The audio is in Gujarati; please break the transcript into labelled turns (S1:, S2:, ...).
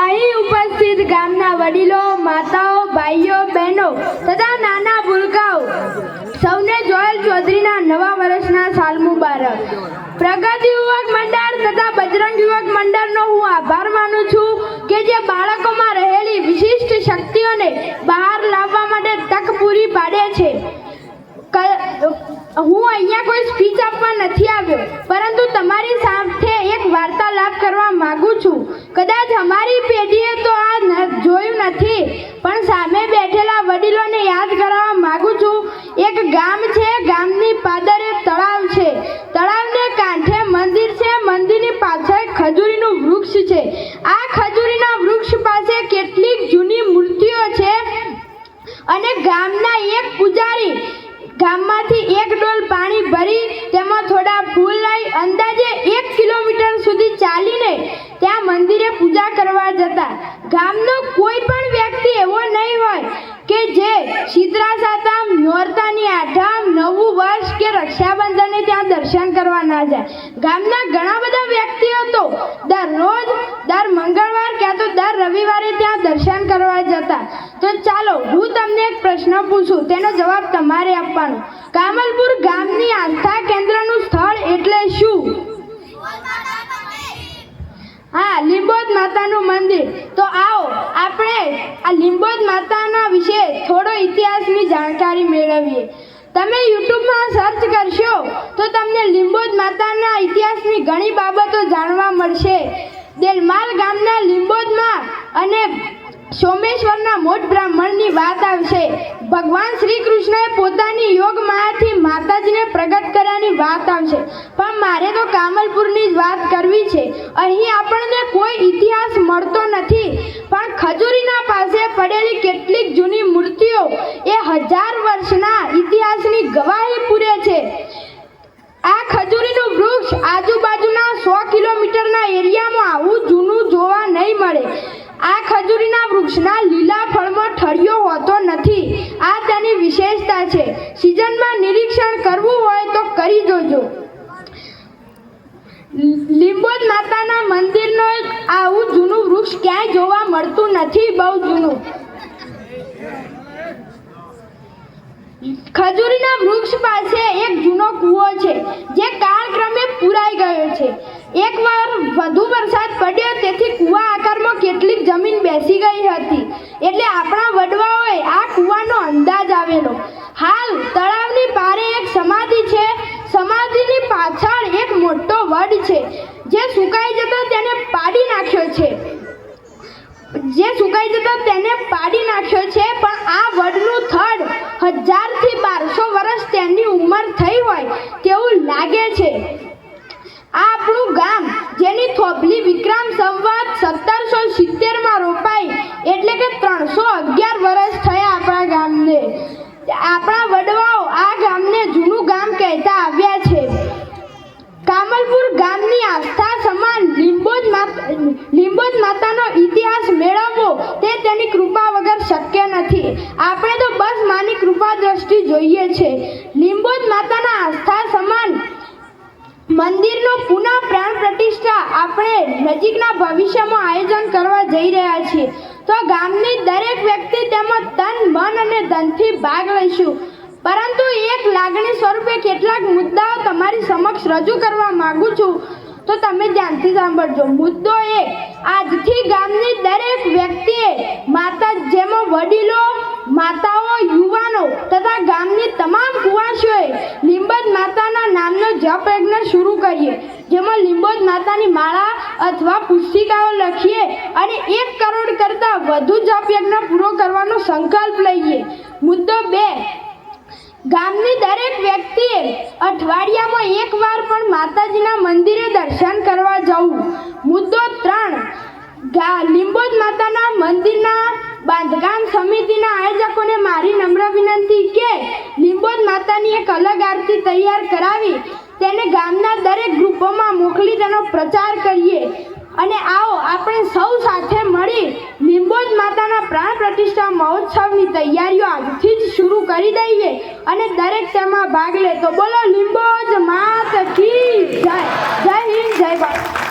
S1: અહીં ઉપસ્થિત ગામના વડીલો, માતાઓ, ભાઈઓ, બહેનો તથા નાના ભૂલકાઓ, સૌને જોયલ ચૌધરીના નવા વર્ષના સાલ મુબારક. પ્રગતિ યુવક મંડળ તથા બજરંગ યુવક મંડળનો હું આભાર માનું છું કે જે બાળકોમાં રહેલી વિશિષ્ટ શક્તિઓને બહાર લાવવા માટે તક પૂરી પાડે છે. હું અહીંયા કોઈ સ્પીચ આપવા નથી આવ્યો, પરંતુ તમારી વાર્તાલાપ કરવા માંગુ છું. કદાચ અમારી પેઢીએ તો આ જોયું નથી, પણ સામે બેઠેલા વડીલોને યાદ કરાવવા માંગુ છું. એક ગામ છે, ગામની પાદરે તળાવ છે. તળાવને કાંઠે મંદિર છે, મંદિરની પાછળ ખજૂરીનું વૃક્ષ છે. આ ખજૂરીના વૃક્ષ પાસે કેટલીક જૂની મૂર્તિઓ છે અને ગામના એક પૂજારી ગામમાંથી એક ડોલ પાણી ભરી, તેમાં થોડા ફૂલ લઈ સુધી ચાલીને ત્યાં મંદિરે પૂજા કરવા જતા. ગામનો કોઈ પણ વ્યક્તિ એવો નહીં હોય કે જે શીતળા સાતમ નોરતાની આઠમ, નવું વર્ષ કે રક્ષાબંધને ત્યાં દર્શન કરવા ના જાય. ગામના ઘણા બધા વ્યક્તિઓ તો દરરોજ દર મંગળવાર ક્યાં તો દર રવિવારે ત્યાં દર્શન કરવા જતા. તો ચાલો હું તમને એક પ્રશ્ન પૂછું, તેનો જવાબ તમારે આપવાનો. કામલપુર ગામની આસ્થા કેન્દ્રનું સ્થળ એટલે શું હા લીંબોદ માતાનું મંદિર તો આવો, આપણે આ લીંબોદ માતાના વિશે થોડો ઇતિહાસની જાણકારી મેળવીએ. તમે યુટ્યુબમાં સર્ચ કરશો, તો તમને લીંબોદ માતાના ઇતિહાસની ઘણી બાબતો જાણવા મળશે. દેલમાલ ગામના લીંબોદમાં અને સોમેશ્વરના મોટ બ્રાહ્મણની વાત આવશે. ભગવાન શ્રી કૃષ્ણએ પોતાની યોગ માયાથી માતાજીને પ્રગટ કર્યાની વાત આવશે. પણ મારે તો કામલપુરની જ વાત કરવી છે. અહીં આપણને કોઈ ઇતિહાસ મળતો નથી. પણ ખજૂરીના પાસે પડેલી કેટલીક જૂની મૂર્તિઓ એ હજાર વર્ષના ઇતિહાસની ગવાહી પૂરે છે. આ ખજૂરીનું વૃક્ષ આજુબાજુના સો કિલોમીટરના એરિયામાં આવું જૂનું જોવા નહીં મળે. આ ખજૂરીના વૃક્ષના લીલા ફળમાં ઠળિયો હોતો નથી આ તેની વિશેષતા છે સિઝનમાં નિરીક્ષણ કરવું હોય તો કરી જોજો લીંબોદ માતાના મંદિરનો આવું જૂનું વૃક્ષ ક્યાંય જોવા મળતું નથી બહુ જૂનું. ખજૂરીના વૃક્ષ પાસે એક જૂનો કૂવો છે, જે કાળક્રમે પુરાઈ ગયો છે. એકવાર વધુ વરસાદ પડ્યો, તેથી કૂવા આકારમાં કેટલીક જમીન બેસી ગઈ હતી. એટલે આપણા વડવાઓએ આ કૂવાનો અંદાજ આવેલો. હાલ, તળાવની પારે એક સમાધિ છે. સમાધિની પાછળ એક મોટો વડ છે, જે સુકાઈ જતો તેને પાડી નાખ્યો છે. જે સુકાઈ જતો તેને પાડી નાખ્યો છે, પણ આ વડનું થડ હજારથી બારસો વર્ષ તેની ઉંમર થઈ હોય તેવું લાગે છે. આ આપણું ગામ, જેની થોભલી વિક્રમ સંવત સત્તરસો સિત્તેરમાં રોપાઈ, એટલે કે ત્રણસો અગિયાર વર્ષ થયા આપણા ગામને. આપણા વડવાઓ આ ગામને જૂનું ગામ કહેતા આવ્યા છે. કામલપુર ગામની આસ્થા લીંબોજ માતાનો ઇતિહાસ મેળવવો તે તેની કૃપા વગર શક્ય નથી. આપણે તો બસ માની કૃપા દ્રષ્ટિ જોઈએ છે. લીંબોજ માતાના આસ્થા સમાન મંદિરનો પુનઃ પ્રાણ પ્રતિષ્ઠા આપણે નજીકના ભવિષ્યમાં આયોજન કરવા જઈ રહ્યા છીએ. તો ગામની દરેક વ્યક્તિ તેમાં તન, મન અને ધનથી ભાગ લઈશું. પરંતુ એક લાગણી સ્વરૂપે કેટલાક મુદ્દાઓ તમારી સમક્ષ રજૂ કરવા માગું છું. તો તમે ધ્યાનથી સાંભળજો. મુદ્દો એ, આજથી ગામની દરેક વ્યક્તિએ માતા જેમાં વડીલો, માતાઓ, યુવાનો તથા ગામની તમામ કુવાસીઓએ લીંબજ માતાના નામનો જપ યજ્ઞ શરૂ કરીએ. જેમાં લીંબોજ માતાની માળા અથવા પુસ્તિકાઓ લખીએ અને એક કરોડ કરતાં વધુ જપ યજ્ઞ પૂરો કરવાનો સંકલ્પ લઈએ. મુદ્દો બે ગામની દરેક વ્યક્તિએ અઠવાડિયામાં એકવાર પણ માતાજીના મંદિરે દર્શન કરવા જવું. મુદ્દો ત્રણ. ગા લીંબોજ માતાના મંદિરના બાંધકામ સમિતિના આયોજકોને મારી નમ્ર વિનંતી કે લિંબોદ માતાની એક અલગ આરતી તૈયાર કરાવી. તેને ગામના દરેક ગ્રુપોમાં મોકલી તેનો પ્રચાર કરીએ. અને આવો આપણે સૌ સાથે મળી લિંબોદ માતાના પ્રાણ પ્રતિષ્ઠા મહોત્સવની તૈયારીઓ આજથી શરૂ કરી દઈએ અને દરેક તેમાં ભાગ લે. તો બોલો, લીંબોજ માત જય જય હિન્દ, જય ભારત.